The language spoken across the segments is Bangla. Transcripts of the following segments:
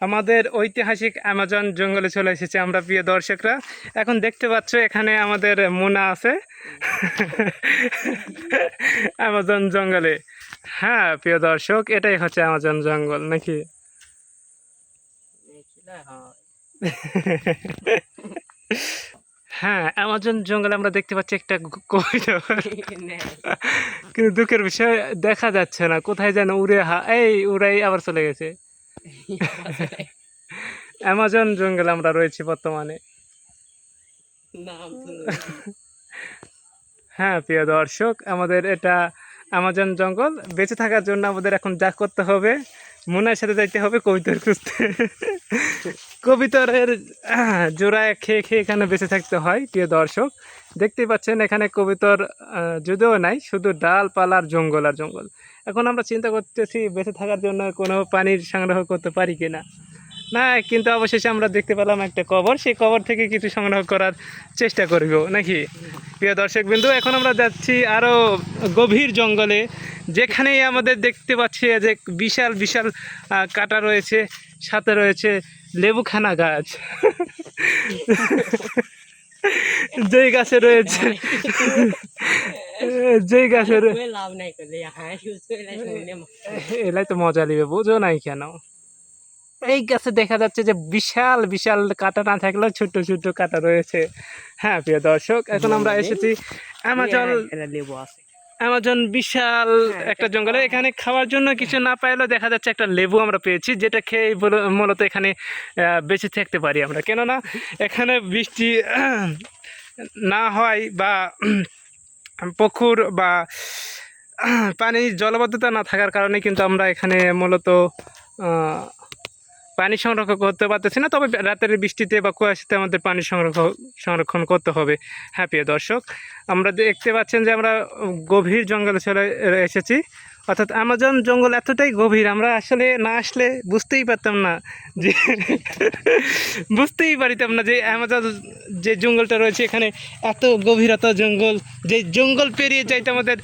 আমাদের ঐতিহাসিক অ্যামাজন জঙ্গলে চলে এসেছে আমরা প্রিয় দর্শকরা। এখন দেখতে পাচ্ছ এখানে আমাদের মোনা আছে। অ্যামাজন জঙ্গলে। হ্যাঁ প্রিয় দর্শক, এটাই হচ্ছে অ্যামাজন জঙ্গল, নাকি? হ্যাঁ অ্যামাজন জঙ্গলে আমরা দেখতে পাচ্ছি একটা কিন্তু দুঃখের বিষয়, দেখা যাচ্ছে না। কোথায় যেন উড়ে হা, এই উড়াই আবার চলে গেছে। অ্যামাজন জঙ্গল আমরা রয়েছি বর্তমানে। হ্যাঁ প্রিয় দর্শক আমাদের এটা অ্যামাজন জঙ্গল বেঁচে থাকার জন্য আমাদের এখন যা করতে হবে মুনার সাথে যাইতে হবে কবিতর খুঁজতে। কবিতরের আহ, জোড়া খেয়ে খেয়ে এখানে বেঁচে থাকতে হয় প্রিয় দর্শক। দেখতেই পাচ্ছেন এখানে কবিতর আহ, যদিও নাই শুধু ডালপালা আর জঙ্গল আর জঙ্গল। এখন আমরা চিন্তা করতেছি বেঁচে থাকার জন্য কোনো পানির সংগ্রহ করতে পারি কি না না কিন্তু অবশেষে আমরা দেখতে পেলাম একটা কবর সেই কবর থেকে কিছু সংগ্রহ করার চেষ্টা করব নাকি? প্রিয় দর্শক বিন্দু এখন আমরা যাচ্ছি আরও গভীর জঙ্গলে যেখানেই আমাদের দেখতে পাচ্ছি যে বিশাল বিশাল কাটা রয়েছে সাথে রয়েছে লেবুখানা গাছ। যেই গাছে রয়েছে যেই গাছে রয়ে- লাভ নাই করলে হ্যাঁ এলাই তো মজা নিবে বুঝো নাই কেন? এই গাছে দেখা যাচ্ছে যে বিশাল বিশাল কাটা না থাকলেও ছোট ছোট কাটা রয়েছে। হ্যাঁ প্রিয় দর্শক এখন আমরা এসেছি অ্যামাজন লেবু আছে অ্যামাজন বিশাল একটা জঙ্গলে। এখানে খাওয়ার জন্য কিছু না পাইলেও দেখা যাচ্ছে একটা লেবু আমরা পেয়েছি যেটা খেয়ে মূলত এখানে আহ, বেঁচে থাকতে পারি আমরা। কেননা এখানে বৃষ্টি না হয় বা পুকুর বা পানি জলবদ্ধতা না থাকার কারণে কিন্তু আমরা এখানে মূলত পানি সংরক্ষণ করতে পারতেছি না। তবে রাতের বৃষ্টিতে বা কুয়াশাতে আমাদের পানি সংরক্ষণ সংরক্ষণ করতে হবে। হ্যাঁ প্রিয় দর্শক, আমরা দেখতে পাচ্ছেন যে আমরা গভীর জঙ্গলে চলে এসেছি। অর্থাৎ আমাজন জঙ্গল এতটাই গভীর, আমরা আসলে না আসলে বুঝতেই পারতাম না যে, বুঝতেই পারিতাম না যে আমাজন যে জঙ্গলটা রয়েছে এখানে এত গভীরতা জঙ্গল, যে জঙ্গল পেরিয়ে যাইতে আমাদের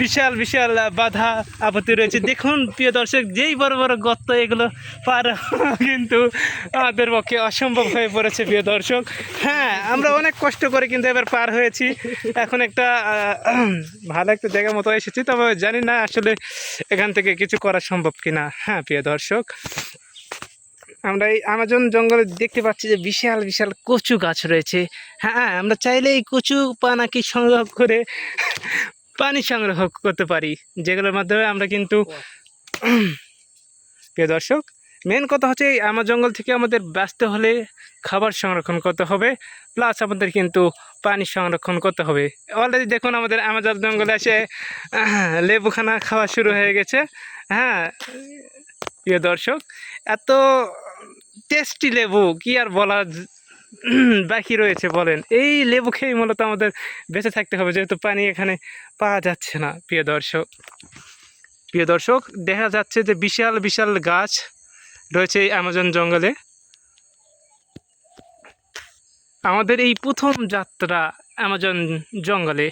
বিশাল বিশাল বাধা আপত্তি রয়েছে। দেখুন, প্রিয় দর্শক, যেই বড় বড় গর্ত, এগুলো পার কিন্তু আমাদের পক্ষে অসম্ভব হয়ে পড়েছে, প্রিয় দর্শক। হ্যাঁ আমরা অনেক কষ্ট করে কিন্তু এবার পার হয়েছি। এখন একটা ভালো একটা জায়গার মতো এসেছি, তবে জানি না আসলে এখান থেকে কিছু করা সম্ভব কিনা। হ্যাঁ প্রিয় দর্শক। আমরা এই আমাজন জঙ্গলে দেখতে পাচ্ছি যে বিশাল বিশাল কচু গাছ রয়েছে। হ্যাঁ আমরা চাইলে এই কচু পানাকি সংগ্রহ করে পানি সংগ্রহ করতে পারি, যেগুলোর মাধ্যমে আমরা কিন্তু প্রিয় দর্শক মেন কথা হচ্ছে এই আমার জঙ্গল থেকে আমাদের ব্যস্ত হলে খাবার সংরক্ষণ করতে হবে প্লাস আমাদের কিন্তু পানি সংরক্ষণ করতে হবে। অলরেডি দেখুন আমাদের আমাজন জঙ্গলে এসে লেবুখানা খাওয়া শুরু হয়ে গেছে। হ্যাঁ প্রিয় দর্শক, এত টেস্টি লেবু, কি আর বলা বাকি রয়েছে বলেন। এই লেবু খেয়ে মূলত আমাদের বেঁচে থাকতে হবে, যেহেতু পানি এখানে পাওয়া যাচ্ছে না, প্রিয় দর্শক। প্রিয় দর্শক, দেখা যাচ্ছে যে বিশাল বিশাল গাছ রয়েছে এই অ্যামাজন জঙ্গলে। আমাদের এই প্রথম যাত্রা অ্যামাজন জঙ্গলে,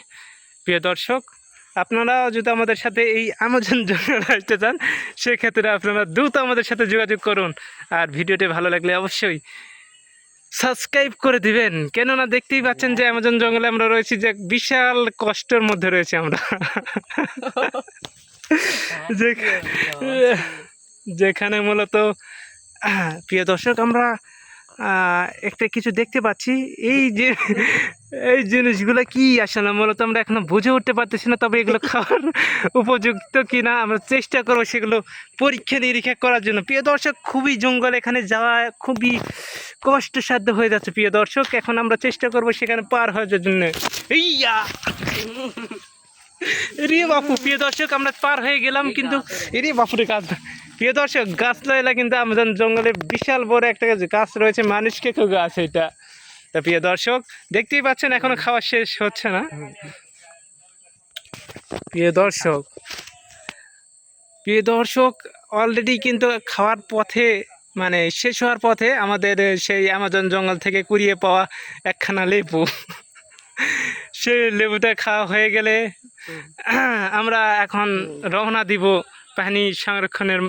প্রিয় দর্শক। আপনারা যদি আমাদের সাথে এই অ্যামাজন জঙ্গলে আসতে চান সেক্ষেত্রে আপনারা দ্রুত আমাদের সাথে যোগাযোগ করুন। আর ভিডিওটি ভালো লাগলে অবশ্যই সাবস্ক্রাইব করে দিবেন। কেননা দেখতেই পাচ্ছেন যে অ্যামাজন জঙ্গলে আমরা রয়েছি যে বিশাল কষ্টের মধ্যে রয়েছি আমরা। যে যেখানে মূলত প্রিয় দর্শক আমরা একটা কিছু দেখতে পাচ্ছি। এই যে, এই জিনিসগুলো কি আসলে? মূলত আমরা এখনও বুঝে উঠতে পারতেছি না, তবে এগুলো খাওয়ার উপযুক্ত কি না আমরা চেষ্টা করব সেগুলো পরীক্ষা নিরীক্ষা করার জন্য। প্রিয় দর্শক, খুবই জঙ্গল এখানে যাওয়া খুবই কষ্টসাধ্য হয়ে যাচ্ছে। প্রিয় দর্শক, এখন আমরা চেষ্টা করব সেখানে পার হওয়ার জন্য। ইয়া! রে বাপু, প্রিয় দর্শক, আমরা পার হয়ে গেলাম কিন্তু এরে বাপুরে গাছ প্রিয় দর্শক, গাছ লাইলা কিন্তু আমাদের জঙ্গলে বিশাল বড় একটা গাছ রয়েছে, মানুষকে কেউ গাছ এটা। তা প্রিয় দর্শক, দেখতেই পাচ্ছেন এখনও খাওয়া শেষ হচ্ছে না। প্রিয় দর্শক প্রিয় দর্শক অলরেডি কিন্তু খাওয়ার পথে মানে শেষ হওয়ার পথে আমাদের সেই আমাজন জঙ্গল থেকে কুড়িয়ে পাওয়া একখানা লেবু। সেই লেবুটা খাওয়া হয়ে গেলে আমরা এখন রওনা দিব পানি সংরক্ষণের।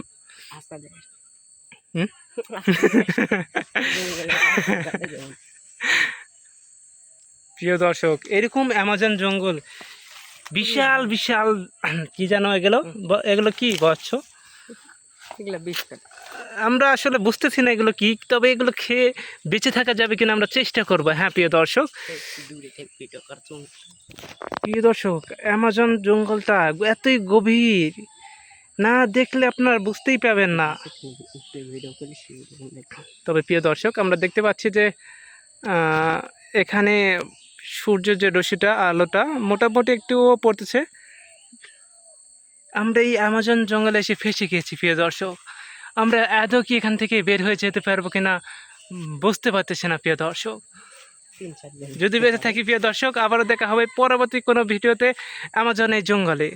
প্রিয় দর্শক এরকম অ্যামাজন জঙ্গল বিশাল বিশাল কি জানো এগুলো? এগুলো কি বচ্ছ এগুলা আমরা আসলে বুঝতেছি না এগুলো কি, তবে এগুলো খেয়ে বেঁচে থাকা যাবে কিনা আমরা চেষ্টা করব। হ্যাঁ প্রিয় দর্শক। প্রিয় দর্শক অ্যামাজন জঙ্গলটা এতই গভীর, না দেখলে আপনার বুঝতেই পাবেন না। তবে প্রিয় দর্শক, আমরা দেখতে পাচ্ছি যে এখানে সূর্যের যে রশ্মিটা, আলোটা মোটামুটি একটুও পড়তেছে। আমরা এই অ্যামাজন জঙ্গলে এসে ফেসে গেছি, প্রিয় দর্শক। আমরা এত কি এখান থেকে বের হয়ে যেতে পারব কিনা বুঝতে পারতেছি না, প্রিয় দর্শক। যদি বেঁচে থাকি, প্রিয় দর্শক, আবারও দেখা হবে পরবর্তী কোনো ভিডিওতে এই জঙ্গলে।